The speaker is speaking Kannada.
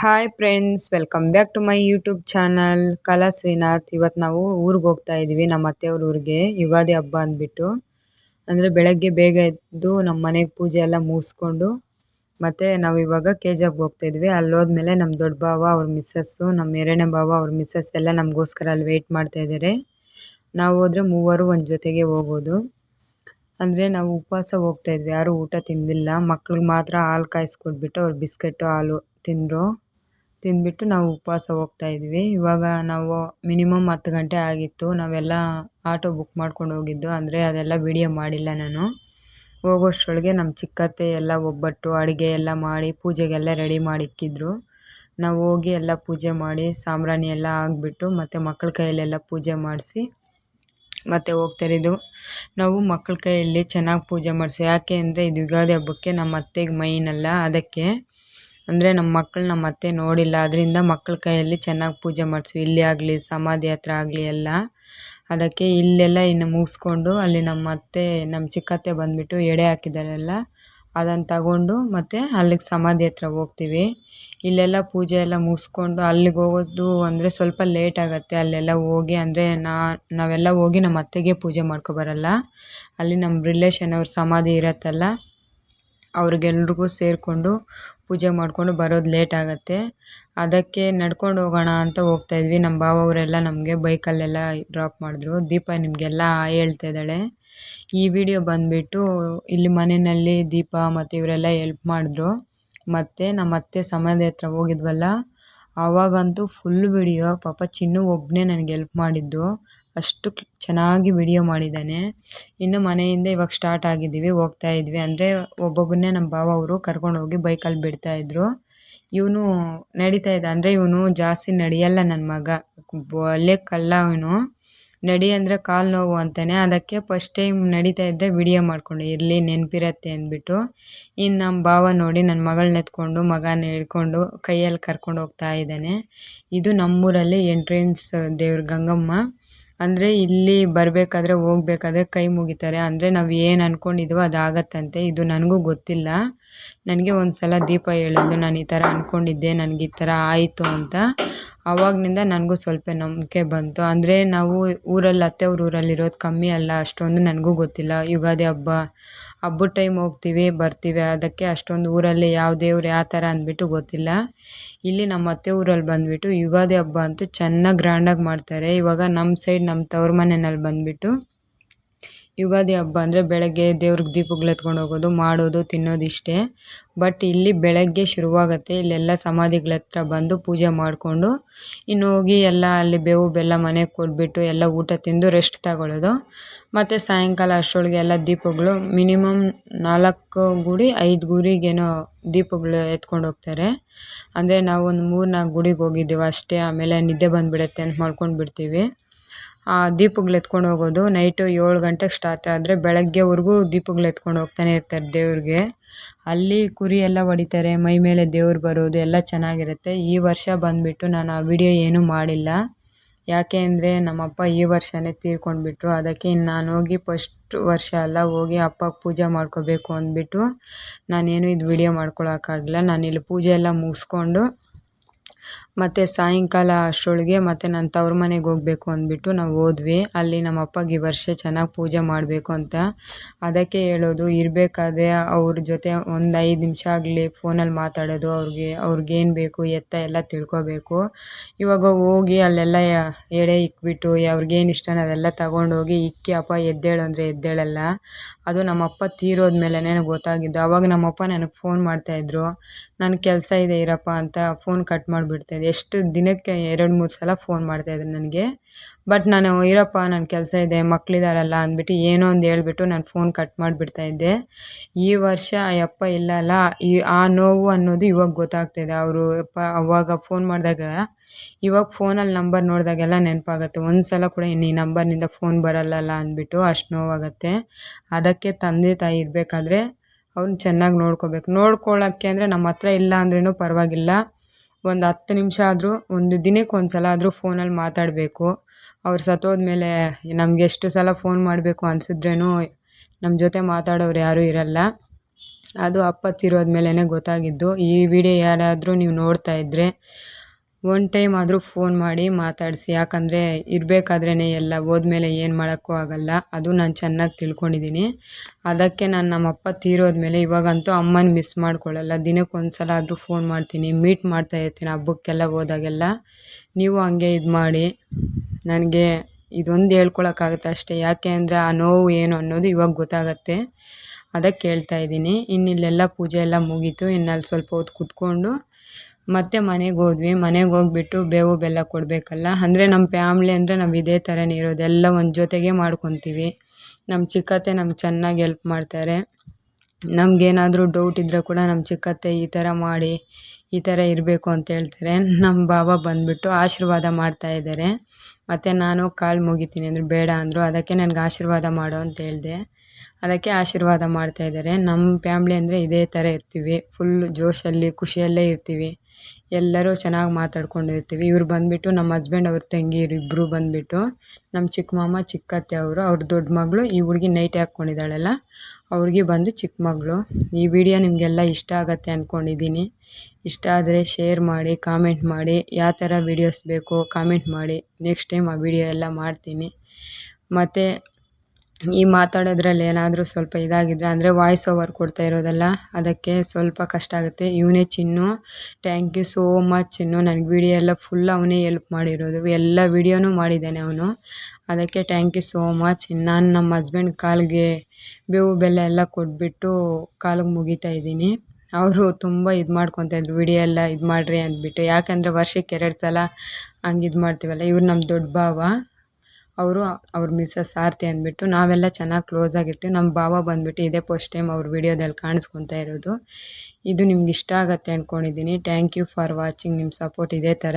Hi friends welcome back to my YouTube channel Kala Srinath ಇವತ್ತು ನಾವು ಊರಿಗೆ ಹೋಗ್ತಾ ಇದ್ದೀವಿ ನಮ್ಮ ಅತ್ತೆಯವ್ರ ಊರಿಗೆ. ಯುಗಾದಿ ಹಬ್ಬ ಅಂದ್ಬಿಟ್ಟು. ಅಂದರೆ ಬೆಳಗ್ಗೆ ಬೇಗ ಎದ್ದು ನಮ್ಮ ಮನೆಗೆ ಪೂಜೆ ಎಲ್ಲ ಮುಗಿಸ್ಕೊಂಡು, ಮತ್ತು ನಾವು ಇವಾಗ ಕೆ ಜಿ ಹಬ್ಬ ಹೋಗ್ತಾ ಇದ್ವಿ. ಅಲ್ಲಿ ಹೋದ್ಮೇಲೆ ನಮ್ಮ ದೊಡ್ಡ ಬಾವ, ಅವ್ರ ಮಿಸ್ಸಸ್ಸು ನಮ್ಮ ಎರಡನೇ ಬಾವ, ಅವ್ರ ಮಿಸ್ಸಸ್ ಎಲ್ಲ ನಮಗೋಸ್ಕರ ಅಲ್ಲಿ ವೆಯ್ಟ್ ಮಾಡ್ತಾ ಇದ್ದಾರೆ ನಾವು ಹೋದರೆ ಮೂವರು ಒಂದು ಜೊತೆಗೆ ಹೋಗೋದು. ಅಂದರೆ ನಾವು ಉಪವಾಸ ಹೋಗ್ತಾ ಇದ್ವಿ. ಯಾರೂ ಊಟ ತಿಂದಿಲ್ಲ. ಮಕ್ಳಿಗೆ ಮಾತ್ರ ಹಾಲು ಕಾಯಿಸ್ಕೊಟ್ಬಿಟ್ಟು ಅವ್ರು ಬಿಸ್ಕೆಟ್ಟು ಹಾಲು ತಿಂದರು. ತಿಂದ್ಬಿಟ್ಟು ನಾವು ಉಪವಾಸ ಹೋಗ್ತಾ ಇದ್ವಿ. ಇವಾಗ ನಾವು ಮಿನಿಮಮ್ ಹತ್ತು ಗಂಟೆ ಆಗಿತ್ತು. ನಾವೆಲ್ಲ ಆಟೋ ಬುಕ್ ಮಾಡ್ಕೊಂಡು ಹೋಗಿದ್ದು. ಅಂದರೆ ಅದೆಲ್ಲ ವಿಡಿಯೋ ಮಾಡಿಲ್ಲ ನಾನು. ಹೋಗೋಷ್ಟ್ರೊಳಗೆ ನಮ್ಮ ಚಿಕ್ಕತ್ತೆ ಎಲ್ಲ ಒಬ್ಬಟ್ಟು, ಅಡುಗೆ ಎಲ್ಲ ಮಾಡಿ ಪೂಜೆಗೆಲ್ಲ ರೆಡಿ ಮಾಡಿಕ್ಕಿದ್ರು. ನಾವು ಹೋಗಿ ಎಲ್ಲ ಪೂಜೆ ಮಾಡಿ, ಸಾಂಬ್ರಾಣಿ ಎಲ್ಲ ಆಗಿಬಿಟ್ಟು ಮತ್ತು ಮಕ್ಕಳ ಕೈಯಲ್ಲೆಲ್ಲ ಪೂಜೆ ಮಾಡಿಸಿ ಮತ್ತು ಹೋಗ್ತಾರಿದ್ದು ನಾವು ಮಕ್ಕಳ ಕೈಯಲ್ಲಿ ಚೆನ್ನಾಗಿ ಪೂಜೆ ಮಾಡಿಸಿ. ಯಾಕೆ ಅಂದರೆ ಇದು ಯುಗಾದಿ ಹಬ್ಬಕ್ಕೆ ನಮ್ಮ ಅತ್ತೆಗೆ ಮೈನಲ್ಲ. ಅದಕ್ಕೆ ಅಂದರೆ ನಮ್ಮ ಮಕ್ಕಳನ್ನ ಮತ್ತೆ ನೋಡಿಲ್ಲ. ಅದರಿಂದ ಮಕ್ಕಳ ಕೈಯಲ್ಲಿ ಚೆನ್ನಾಗಿ ಪೂಜೆ ಮಾಡಿಸ್ವಿ. ಇಲ್ಲಿ ಆಗಲಿ, ಸಮಾಧಿ ಹತ್ರ ಆಗಲಿ ಎಲ್ಲ. ಅದಕ್ಕೆ ಇಲ್ಲೆಲ್ಲ ಇನ್ನು ಮುಗಿಸ್ಕೊಂಡು ಅಲ್ಲಿ ನಮ್ಮ ಅತ್ತೆ ನಮ್ಮ ಚಿಕ್ಕತ್ತೆ ಬಂದುಬಿಟ್ಟು ಎಡೆ ಹಾಕಿದ್ದಾರಲ್ಲ ಅದನ್ನು ತಗೊಂಡು ಮತ್ತೆ ಅಲ್ಲಿಗೆ ಸಮಾಧಿ ಹತ್ರ ಹೋಗ್ತೀವಿ. ಇಲ್ಲೆಲ್ಲ ಪೂಜೆ ಎಲ್ಲ ಮುಗಿಸ್ಕೊಂಡು ಅಲ್ಲಿಗೆ ಹೋಗೋದು ಅಂದರೆ ಸ್ವಲ್ಪ ಲೇಟ್ ಆಗುತ್ತೆ. ಅಲ್ಲೆಲ್ಲ ಹೋಗಿ ಅಂದರೆ ನಾವೆಲ್ಲ ಹೋಗಿ ನಮ್ಮ ಅತ್ತೆಗೆ ಪೂಜೆ ಮಾಡ್ಕೊಬರಲ್ಲ ಅಲ್ಲಿ ನಮ್ಮ ರಿಲೇಷನ್ ಅವ್ರ ಸಮಾಧಿ ಇರತ್ತಲ್ಲ, ಅವ್ರಿಗೆಲ್ರಿಗೂ ಸೇರಿಕೊಂಡು ಪೂಜೆ ಮಾಡಿಕೊಂಡು ಬರೋದು ಲೇಟ್ ಆಗುತ್ತೆ. ಅದಕ್ಕೆ ನಡ್ಕೊಂಡು ಹೋಗೋಣ ಅಂತ ಹೋಗ್ತಾ ಇದ್ವಿ. ನಮ್ಮ ಭಾವವರೆಲ್ಲ ನಮಗೆ ಬೈಕಲ್ಲೆಲ್ಲ ಡ್ರಾಪ್ ಮಾಡಿದ್ರು. ದೀಪ ನಿಮಗೆಲ್ಲ ಹೇಳ್ತಾ ಇದ್ದಾಳೆ. ಈ ವಿಡಿಯೋ ಬಂದುಬಿಟ್ಟು ಇಲ್ಲಿ ಮನೆಯಲ್ಲಿ ದೀಪ ಮತ್ತು ಇವರೆಲ್ಲ ಎಲ್ಪ್ ಮಾಡಿದ್ರು. ಮತ್ತು ನಮ್ಮ ಅತ್ತೆ ಸಮಾಧಿ ಹತ್ರ ಹೋಗಿದ್ವಲ್ಲ ಆವಾಗಂತೂ ಫುಲ್ ವಿಡಿಯೋ ಪಾಪ ಚಿನ್ನು ಒಬ್ಬನೇ ನನಗೆ ಎಲ್ಪ್ ಮಾಡಿದ್ದು. ಅಷ್ಟು ಚೆನ್ನಾಗಿ ವಿಡಿಯೋ ಮಾಡಿದ್ದಾನೆ. ಇನ್ನು ಮನೆಯಿಂದ ಇವಾಗ ಸ್ಟಾರ್ಟ್ ಆಗಿದ್ದೀವಿ, ಹೋಗ್ತಾ ಇದ್ವಿ. ಅಂದರೆ ಒಬ್ಬೊಬ್ಬನ್ನೇ ನಮ್ಮ ಭಾವ ಅವರು ಕರ್ಕೊಂಡು ಹೋಗಿ ಬೈಕಲ್ಲಿ ಬಿಡ್ತಾಯಿದ್ರು ಇವನು ನಡೀತಾ ಇದ್ದ, ಅಂದರೆ ಇವನು ಜಾಸ್ತಿ ನಡೆಯಲ್ಲ ನನ್ನ ಮಗ. ಒಳ್ಳೆ ಕಲ್ಲ ಅವನು. ನಡಿ ಅಂದರೆ ಕಾಲು ನೋವು ಅಂತಾನೆ. ಅದಕ್ಕೆ ಫಸ್ಟ್ ಟೈಮ್ ನಡೀತಾ ಇದ್ದರೆ ವಿಡಿಯೋ ಮಾಡಿಕೊಂಡು, ಇರಲಿ, ನೆನಪಿರತ್ತೆ ಅಂದ್ಬಿಟ್ಟು. ಇನ್ನು ನಮ್ಮ ಭಾವ ನೋಡಿ ನನ್ನ ಮಗಳನ್ನ ಎತ್ಕೊಂಡು, ಮಗನ ಹಿಡ್ಕೊಂಡು, ಕೈಯಲ್ಲಿ ಕರ್ಕೊಂಡು ಹೋಗ್ತಾ ಇದ್ದಾನೆ. ಇದು ನಮ್ಮೂರಲ್ಲಿ ಎಂಟ್ರೆನ್ಸ್ ದೇವ್ರ ಗಂಗಮ್ಮ. ಅಂದರೆ ಇಲ್ಲಿ ಬರಬೇಕಾದ್ರೆ ಹೋಗ್ಬೇಕಾದ್ರೆ ಕೈ ಮುಗಿತಾರೆ. ಅಂದರೆ ನಾವು ಏನು ಅಂದ್ಕೊಂಡಿದ್ವೋ ಅದು ಆಗತ್ತಂತೆ ಇದು ನನಗೂ ಗೊತ್ತಿಲ್ಲ. ನನಗೆ ಒಂದು ಸಲ ದೀಪ ಹೇಳಿದ್ಲು. ನಾನು ಈ ಥರ ಅಂದ್ಕೊಂಡಿದ್ದೆ ನನಗೆ ಈ ಥರ ಆಯಿತು ಅಂತ. ಆವಾಗ್ನಿಂದ ನನಗೂ ಸ್ವಲ್ಪ ನಂಬಿಕೆ ಬಂತು. ಅಂದರೆ ನಾವು ಊರಲ್ಲಿ ಅತ್ತೆಯವ್ರ ಊರಲ್ಲಿ ಇರೋದು ಕಮ್ಮಿ ಅಲ್ಲ, ಅಷ್ಟೊಂದು ನನಗೂ ಗೊತ್ತಿಲ್ಲ. ಯುಗಾದಿ ಹಬ್ಬ ಹಬ್ಬದ ಟೈಮ್ ಹೋಗ್ತೀವಿ, ಬರ್ತೀವಿ. ಅದಕ್ಕೆ ಅಷ್ಟೊಂದು ಊರಲ್ಲಿ ಯಾವ ದೇವ್ರು ಯಾವ ಥರ ಅಂದ್ಬಿಟ್ಟು ಗೊತ್ತಿಲ್ಲ. ಇಲ್ಲಿ ನಮ್ಮ ಅತ್ತೆ ಊರಲ್ಲಿ ಬಂದುಬಿಟ್ಟು ಯುಗಾದಿ ಹಬ್ಬ ಅಂತೂ ಚೆನ್ನಾಗಿ ಗ್ರ್ಯಾಂಡಾಗಿ ಮಾಡ್ತಾರೆ. ಇವಾಗ ನಮ್ಮ ಸೈಡ್ ನಮ್ಮ ತವ್ರ ಮನೆಯಲ್ಲಿ ಬಂದುಬಿಟ್ಟು ಯುಗಾದಿ ಹಬ್ಬ ಅಂದರೆ ಬೆಳಗ್ಗೆ ದೇವ್ರಿಗೆ ದೀಪಗಳು ಎತ್ಕೊಂಡು ಹೋಗೋದು, ಮಾಡೋದು ತಿನ್ನೋದು ಇಷ್ಟೇ ಬಟ್ ಇಲ್ಲಿ ಬೆಳಗ್ಗೆ ಶುರುವಾಗುತ್ತೆ. ಇಲ್ಲೆಲ್ಲ ಸಮಾಧಿಗಳ ಹತ್ರ ಬಂದು ಪೂಜೆ ಮಾಡಿಕೊಂಡು ಇನ್ನು ಹೋಗಿ ಎಲ್ಲ ಅಲ್ಲಿ ಬೇವು, ಬೆಲ್ಲ ಮನೆಗೆ ಕೊಟ್ಬಿಟ್ಟು ಎಲ್ಲ ಊಟ ತಿಂದು ರೆಸ್ಟ್ ತಗೊಳ್ಳೋದು. ಮತ್ತು ಸಾಯಂಕಾಲ ಅಷ್ಟರೊಳಗೆ ಎಲ್ಲ ದೀಪಗಳು ಮಿನಿಮಮ್ ನಾಲ್ಕು ಗುಡಿ, ಐದು ಗುರಿಗೇನೋ ದೀಪಗಳು ಎತ್ಕೊಂಡು ಹೋಗ್ತಾರೆ. ಅಂದರೆ ನಾವು ಒಂದು ಮೂರು ನಾಲ್ಕು ಗುಡಿಗೆ ಹೋಗಿದ್ದೀವಿ ಅಷ್ಟೇ. ಆಮೇಲೆ ನಿದ್ದೆ ಬಂದುಬಿಡುತ್ತೆ ಅಂತ ಮಾಡ್ಕೊಂಡು ಬಿಡ್ತೀವಿ ದೀಪಗಳು ಎತ್ಕೊಂಡು ಹೋಗೋದು. ನೈಟು ಏಳು ಗಂಟೆಗೆ ಸ್ಟಾರ್ಟ್ ಆದರೆ ಬೆಳಗ್ಗೆವರೆಗೂ ದೀಪಗಳು ಎತ್ಕೊಂಡು ಹೋಗ್ತಾನೆ ಇರ್ತಾರೆ ದೇವ್ರಿಗೆ. ಅಲ್ಲಿ ಕುರಿ ಎಲ್ಲ ಹೊಡಿತಾರೆ, ಮೈ ಮೇಲೆ ದೇವ್ರು ಬರೋದು ಎಲ್ಲ ಚೆನ್ನಾಗಿರುತ್ತೆ. ಈ ವರ್ಷ ಬಂದುಬಿಟ್ಟು ನಾನು ಆ ವಿಡಿಯೋ ಏನೂ ಮಾಡಿಲ್ಲ. ಯಾಕೆ ಅಂದರೆ ನಮ್ಮಪ್ಪ ಈ ವರ್ಷವೇ ತೀರ್ಕೊಂಡ್ಬಿಟ್ರು. ಅದಕ್ಕೆ ಇನ್ನು ನಾನು ಹೋಗಿ ಫಸ್ಟ್ ವರ್ಷ ಎಲ್ಲ ಹೋಗಿ ಅಪ್ಪಗೆ ಪೂಜೆ ಮಾಡ್ಕೋಬೇಕು ಅಂದ್ಬಿಟ್ಟು ನಾನೇನು ಇದು ವಿಡಿಯೋ ಮಾಡ್ಕೊಳಕ್ಕಾಗಿಲ್ಲ ನಾನಿಲ್ಲಿ ಪೂಜೆ ಎಲ್ಲ ಮುಗಿಸ್ಕೊಂಡು ಮತ್ತು ಸಾಯಂಕಾಲ ಅಷ್ಟರೊಳಗೆ ಮತ್ತು ನನ್ನ ತವ್ರ ಮನೆಗೆ ಹೋಗಬೇಕು ಅಂದ್ಬಿಟ್ಟು ನಾವು ಹೋದ್ವಿ. ಅಲ್ಲಿ ನಮ್ಮ ಅಪ್ಪಗೆ ಈ ವರ್ಷ ಚೆನ್ನಾಗಿ ಪೂಜೆ ಮಾಡಬೇಕು ಅಂತ. ಅದಕ್ಕೆ ಹೇಳೋದು, ಇರಬೇಕಾದ್ರೆ ಅವ್ರ ಜೊತೆ ಒಂದು ಐದು ನಿಮಿಷ ಆಗಲಿ ಫೋನಲ್ಲಿ ಮಾತಾಡೋದು, ಅವ್ರಿಗೆ ಅವ್ರಿಗೇನು ಬೇಕು, ಎತ್ತ ಎಲ್ಲ ತಿಳ್ಕೊಬೇಕು. ಇವಾಗ ಹೋಗಿ ಅಲ್ಲೆಲ್ಲ ಎಡೆ ಇಕ್ಬಿಟ್ಟು ಅವ್ರಿಗೇನು ಇಷ್ಟನೋ ಅದೆಲ್ಲ ತಗೊಂಡೋಗಿ ಇಕ್ಕಿ ಅಪ್ಪ ಎದ್ದೇಳು ಅಂದರೆ ಎದ್ದೇಳಲ್ಲ. ಅದು ನಮ್ಮಪ್ಪ ತೀರೋದ ಮೇಲೆ ನನಗೆ ಗೊತ್ತಾಗಿದ್ದು. ಅವಾಗ ನಮ್ಮಪ್ಪ ನನಗೆ ಫೋನ್ ಮಾಡ್ತಾಯಿದ್ರು ನನ್ನ ಕೆಲಸ ಇದೆ ಇರಪ್ಪ ಅಂತ ಫೋನ್ ಕಟ್ ಮಾಡಿಬಿಡ್ತಾಯಿದ್ದೆ ಎಷ್ಟು ದಿನಕ್ಕೆ ಎರಡು, ಮೂರು ಸಲ ಫೋನ್ ಮಾಡ್ತಾಯಿದ್ರು ನನಗೆ. ಬಟ್ ನಾನು, ಇರಪ್ಪ ನನ್ನ ಕೆಲಸ ಇದೆ ಮಕ್ಕಳಿದಾರಲ್ಲ ಅಂದ್ಬಿಟ್ಟು ಏನೋ ಒಂದು ಹೇಳ್ಬಿಟ್ಟು ನಾನು ಫೋನ್ ಕಟ್ ಮಾಡಿಬಿಡ್ತಾಯಿದ್ದೆ ಈ ವರ್ಷ ಯಪ್ಪ ಇಲ್ಲ ಅಲ್ಲ ಈ, ಆ ನೋವು ಅನ್ನೋದು ಇವಾಗ ಗೊತ್ತಾಗ್ತಾಯಿದೆ ಅವರು, ಅಪ್ಪ, ಅವಾಗ ಫೋನ್ ಮಾಡಿದಾಗ, ಇವಾಗ ಫೋನಲ್ಲಿ ನಂಬರ್ ನೋಡಿದಾಗೆಲ್ಲ ನೆನಪಾಗತ್ತೆ. ಒಂದು ಸಲ ಕೂಡ ಇನ್ನು ಈ ನಂಬರ್ನಿಂದ ಫೋನ್ ಬರಲ್ಲಲ್ಲ ಅಂದ್ಬಿಟ್ಟು ಅಷ್ಟು ನೋವಾಗುತ್ತೆ. ಅದಕ್ಕೆ ತಂದೆ, ತಾಯಿ ಇರಬೇಕಾದ್ರೆ ಅವ್ರನ್ನ ಚೆನ್ನಾಗಿ ನೋಡ್ಕೋಬೇಕು. ನೋಡ್ಕೊಳ್ಳೋಕ್ಕೆ ಅಂದರೆ ನಮ್ಮ ಹತ್ರ ಇಲ್ಲ ಅಂದ್ರೂ ಪರವಾಗಿಲ್ಲ. ಒಂದು ಹತ್ತು ನಿಮಿಷ ಆದರೂ, ಒಂದು ದಿನಕ್ಕೆ ಒಂದು ಸಲ ಆದರೂ ಫೋನಲ್ಲಿ ಮಾತಾಡಬೇಕು. ಅವ್ರು ಸತ್ತೋದ್ಮೇಲೆ ನಮ್ಗೆ ಎಷ್ಟು ಸಲ ಫೋನ್ ಮಾಡಬೇಕು ಅನ್ಸಿದ್ರೇನು ನಮ್ಮ ಜೊತೆ ಮಾತಾಡೋರು ಯಾರೂ ಇರಲ್ಲ. ಅದು ಅಪ್ಪ ಗೊತ್ತಾಗಿದ್ದು. ಈ ವಿಡಿಯೋ ಯಾರಾದರೂ ನೀವು ನೋಡ್ತಾ ಇದ್ದರೆ ಒನ್ ಟೈಮ್ ಆದರೂ ಫೋನ್ ಮಾಡಿ ಮಾತಾಡಿಸಿ. ಯಾಕಂದರೆ ಇರಬೇಕಾದ್ರೇ ಎಲ್ಲ ಹೋದ್ಮೇಲೆ ಏನು ಮಾಡೋಕ್ಕೂ ಆಗಲ್ಲ. ಅದು ನಾನು ಚೆನ್ನಾಗಿ ತಿಳ್ಕೊಂಡಿದ್ದೀನಿ ಅದಕ್ಕೆ ನಾನು ನಮ್ಮಪ್ಪ ತೀರೋದ್ಮೇಲೆ ಇವಾಗಂತೂ ಅಮ್ಮನ ಮಿಸ್ ಮಾಡ್ಕೊಳ್ಳಲ್ಲ ದಿನಕ್ಕೊಂದು ಸಲ ಆದರೂ ಫೋನ್ ಮಾಡ್ತೀನಿ ಮೀಟ್ ಮಾಡ್ತಾ ಇರ್ತೀನಿ ಹಬ್ಬಕ್ಕೆಲ್ಲ ಹೋದಾಗೆಲ್ಲ ನೀವು ಹಂಗೆ ಇದು ಮಾಡಿ. ನನಗೆ ಇದೊಂದು ಹೇಳ್ಕೊಳಕ್ಕಾಗುತ್ತೆ ಅಷ್ಟೇ. ಯಾಕೆ ಅಂದರೆ ಆ ನೋವು ಏನು ಅನ್ನೋದು ಇವಾಗ ಗೊತ್ತಾಗತ್ತೆ. ಅದಕ್ಕೆ ಹೇಳ್ತಾ ಇದ್ದೀನಿ. ಇನ್ನಿಲ್ಲೆಲ್ಲ ಪೂಜೆ ಎಲ್ಲ ಮುಗೀತು. ಇನ್ನು ಅಲ್ಲಿ ಸ್ವಲ್ಪ ಹೊತ್ತು ಕೂತ್ಕೊಂಡು ಮತ್ತೆ ಮನೆಗೆ ಹೋದ್ವಿ. ಮನೆಗೆ ಹೋಗ್ಬಿಟ್ಟು ಬೇವು ಬೆಲ್ಲ ಕೊಡಬೇಕಲ್ಲ? ಅಂದರೆ ನಮ್ಮ ಫ್ಯಾಮ್ಲಿ ಅಂದರೆ ನಾವು ಇದೇ ಥರನೇ ಇರೋದು. ಎಲ್ಲ ಒಂದು ಜೊತೆಗೆ ಮಾಡ್ಕೊತೀವಿ. ನಮ್ಮ ಚಿಕ್ಕತ್ತೆ ನಮ್ಗೆ ಚೆನ್ನಾಗಿ ಎಲ್ಪ್ ಮಾಡ್ತಾರೆ. ನಮಗೇನಾದರೂ ಡೌಟ್ ಇದ್ದರೆ ಕೂಡ ನಮ್ಮ ಚಿಕ್ಕತ್ತೆ ಈ ಥರ ಮಾಡಿ, ಈ ಥರ ಇರಬೇಕು ಅಂತ ಹೇಳ್ತಾರೆ. ನಮ್ಮ ಬಾಬಾ ಬಂದುಬಿಟ್ಟು ಆಶೀರ್ವಾದ ಮಾಡ್ತಾ ಇದ್ದಾರೆ ಮತ್ತು ನಾನು ಕಾಲು ಮುಗಿತೀನಿ ಅಂದರೆ ಬೇಡ ಅಂದರು. ಅದಕ್ಕೆ ನನಗೆ ಆಶೀರ್ವಾದ ಮಾಡು ಅಂತ ಹೇಳಿದೆ. ಅದಕ್ಕೆ ಆಶೀರ್ವಾದ ಮಾಡ್ತಾಯಿದ್ದಾರೆ ನಮ್ಮ ಫ್ಯಾಮ್ಲಿ ಅಂದರೆ ಇದೇ ಥರ ಇರ್ತೀವಿ. ಫುಲ್ ಜೋಶಲ್ಲಿ, ಖುಷಿಯಲ್ಲೇ ಇರ್ತೀವಿ. ಎಲ್ಲರೂ ಚೆನ್ನಾಗಿ ಮಾತಾಡ್ಕೊಂಡಿರ್ತೀವಿ. ಇವ್ರು ಬಂದುಬಿಟ್ಟು ನಮ್ಮ ಹಸ್ಬೆಂಡ್ ಅವ್ರ ತಂಗಿ ಇಬ್ಬರು ಬಂದುಬಿಟ್ಟು ನಮ್ಮ ಚಿಕ್ಕ ಮಾಮ ಚಿಕ್ಕತ್ತೆ ಅವರು, ಅವ್ರ ದೊಡ್ಡ ಮಗಳು ಈ ಹುಡುಗಿ ನೈಟ್ ಹಾಕ್ಕೊಂಡಿದ್ದಾಳಲ್ಲ ಅವ್ರಿಗೆ ಬಂದು ಚಿಕ್ಕ ಮಗಳು. ಈ ವಿಡಿಯೋ ನಿಮಗೆಲ್ಲ ಇಷ್ಟ ಆಗುತ್ತೆ ಅಂದ್ಕೊಂಡಿದ್ದೀನಿ ಇಷ್ಟ ಆದರೆ ಶೇರ್ ಮಾಡಿ ಕಾಮೆಂಟ್ ಮಾಡಿ, ಯಾವ ಥರ ವೀಡಿಯೋಸ್ ಬೇಕೋ ಕಾಮೆಂಟ್ ಮಾಡಿ. ನೆಕ್ಸ್ಟ್ ಟೈಮ್ ಆ ವಿಡಿಯೋ ಎಲ್ಲ ಮಾಡ್ತೀನಿ. ಮತ್ತು ಈ ಮಾತಾಡೋದ್ರಲ್ಲಿ ಏನಾದರೂ ಸ್ವಲ್ಪ ಇದಾಗಿದ್ದರೆ ಅಂದರೆ ವಾಯ್ಸ್ ಓವರ್ ಕೊಡ್ತಾ ಇರೋದಲ್ಲ, ಅದಕ್ಕೆ ಸ್ವಲ್ಪ ಕಷ್ಟ ಆಗುತ್ತೆ. ಇವನೇ Chinnu. Thank you so much Chinnu. ನನಗೆ ವಿಡಿಯೋ ಎಲ್ಲ ಫುಲ್ ಅವನೇ ಎಲ್ಪ್ ಮಾಡಿರೋದು. ಎಲ್ಲ ವಿಡಿಯೋನೂ ಮಾಡಿದ್ದಾನೆ ಅವನು. ಅದಕ್ಕೆ ಥ್ಯಾಂಕ್ ಯು ಸೋ ಮಚ್ ನಾನು ನಮ್ಮ ಹಸ್ಬೆಂಡ್ ಕಾಲಿಗೆ ಬೇವು ಬೆಲ್ಲ ಎಲ್ಲ ಕೊಟ್ಬಿಟ್ಟು ಕಾಲಿಗೆ ಮುಗಿತಾ ಇದ್ದೀನಿ. ಅವರು ತುಂಬ ಇದು ಮಾಡ್ಕೊತಾ ಇದ್ರು. ವಿಡಿಯೋ ಎಲ್ಲ ಇದು ಮಾಡಿರಿ ಅಂದ್ಬಿಟ್ಟು. ಯಾಕಂದರೆ ವರ್ಷಕ್ಕೆ ಎರಡು ಸಲ ಹಂಗೆ ಇದು ಮಾಡ್ತೀವಲ್ಲ, ಇವ್ರು ನಮ್ಮ ದೊಡ್ಡ ಭಾವ. ಅವರು ಅವ್ರ ಮಿಸ್ಸಸ್ ಆರತಿ ಅಂದ್ಬಿಟ್ಟು ನಾವೆಲ್ಲ ಚೆನ್ನಾಗಿ ಕ್ಲೋಸ್ ಆಗಿರ್ತೀವಿ. ನಮ್ಮ ಭಾವ ಬಂದ್ಬಿಟ್ಟು ಇದೇ ಫಸ್ಟ್ ಟೈಮ್ ಅವ್ರ ವಿಡಿಯೋದಲ್ಲಿ ಕಾಣಿಸ್ಕೊತಾ ಇರೋದು. ಇದು ನಿಮ್ಗೆ ಇಷ್ಟ ಆಗುತ್ತೆ ಅಂದ್ಕೊಂಡಿದ್ದೀನಿ ಥ್ಯಾಂಕ್ ಯು ಫಾರ್ ವಾಚಿಂಗ್ ನಿಮ್ಮ ಸಪೋರ್ಟ್ ಇದೇ ಥರ